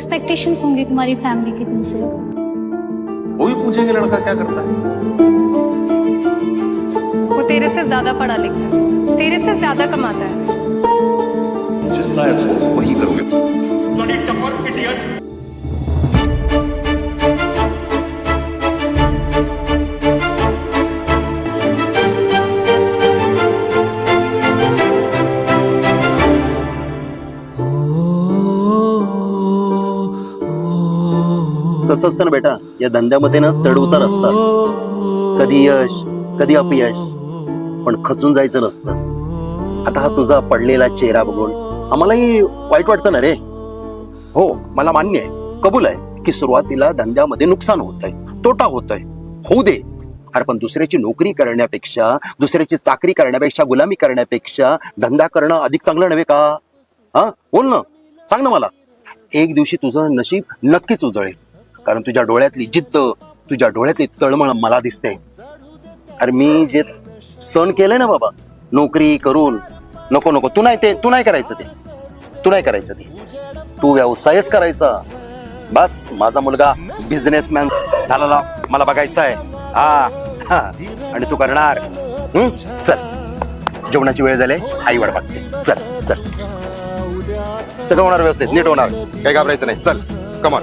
Expectations होंगे तुम्हारी family की तुमसे? वो भी पूछेंगे लड़का क्या करता है? वो तेरे से ज़्यादा पढ़ा लिखा है तेरे से ज़्यादा कमाता है। जिस लायक हो वही करोगे। कसं असतं ना बेटा या धंद्यामध्ये ना चढ उतार असतात. कधी यश कधी अपयश पण खचून जायचं नसतं. आता हा तुझा पडलेला चेहरा बघून आम्हालाही वाईट वाटतं ना रे? हो मला मान्य आहे. कबूल आहे की सुरुवातीला धंद्यामध्ये नुकसान होत आहे तोटा होत आहे होऊ दे. अरे पण दुसऱ्याची नोकरी करण्यापेक्षा दुसऱ्याची चाकरी करण्यापेक्षा गुलामी करण्यापेक्षा धंदा करणं अधिक चांगलं नव्हे का? हा? बोल ना. सांग ना मला. एक दिवशी तुझं नशीब नक्कीच उजळेल. कारण तुझ्या डोळ्यातली जिद्द तुझ्या डोळ्यातली तळमळ मला दिसते. अरे मी जे सण केलंय ना बाबा नोकरी करून नको नको तू नाही ते तू नाही करायचं ते. तू नाही करायचं ते. तू व्यवसायच करायचा. बस माझा मुलगा बिझनेसमॅन झालेला मला बघायचा आहे हा हा. आणि तू करणार. चल. जेवणाची वेळ झाली आई वाट बघते. चल चल. सगळं होणार व्यवस्थित नीट होणार. काही घाबरायचं नाही. चल कमॉन